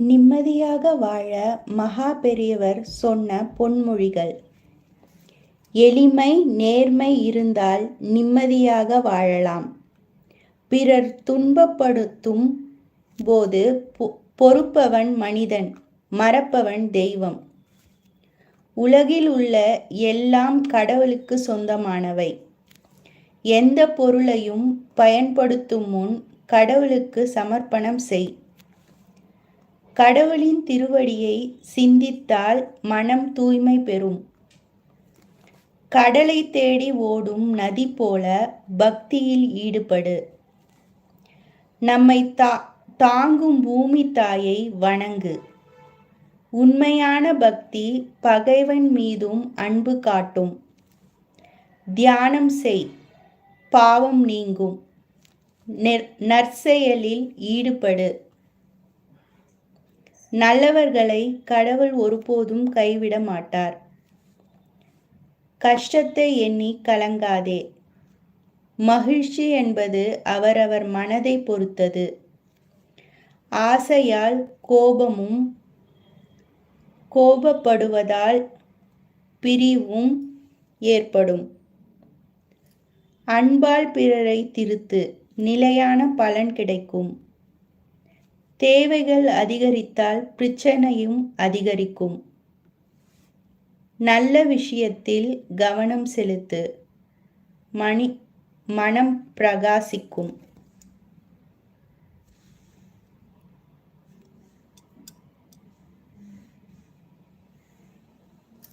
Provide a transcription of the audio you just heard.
நிம்மதியாக வாழ மகா பெரியவர் சொன்ன பொன்மொழிகள். எளிமை நேர்மை இருந்தால் நிம்மதியாக வாழலாம். பிறர் துன்பப்படுத்தும் போது பொ- பொறுப்பவன் மனிதன் மறப்பவன் தெய்வம். உலகில் உள்ள எல்லாம் கடவுளுக்கு சொந்தமானவை. எந்த பொருளையும் பயன்படுத்தும் முன் கடவுளுக்கு சமர்ப்பணம் செய். கடவுளின் திருவடியை சிந்தித்தால் மனம் தூய்மை பெறும். கடலை தேடி ஓடும் நதி போல பக்தியில் ஈடுபடு. நம்மை தா தாங்கும் பூமி தாயை வணங்கு. உண்மையான பக்தி பகைவன் மீதும் அன்பு காட்டும். தியானம் செய் பாவம் நீங்கும். நெற்- நற்செயலில் ஈடுபடு. நல்லவர்களை கடவுள் ஒருபோதும் கைவிட மாட்டார். கஷ்டத்தை எண்ணி கலங்காதே. மகிழ்ச்சி என்பது அவரவர் மனதை பொறுத்தது. ஆசையால் கோபமும் கோபப்படுவதால் பிரிவும் ஏற்படும். அன்பால் பிறரை திருத்து நிலையான பலன் கிடைக்கும். தேவைகள் அதிகரித்தால் பிரச்சனையும் அதிகரிக்கும். நல்ல விஷயத்தில் கவனம் செலுத்து. மணி மனம் பிரகாசிக்கும்.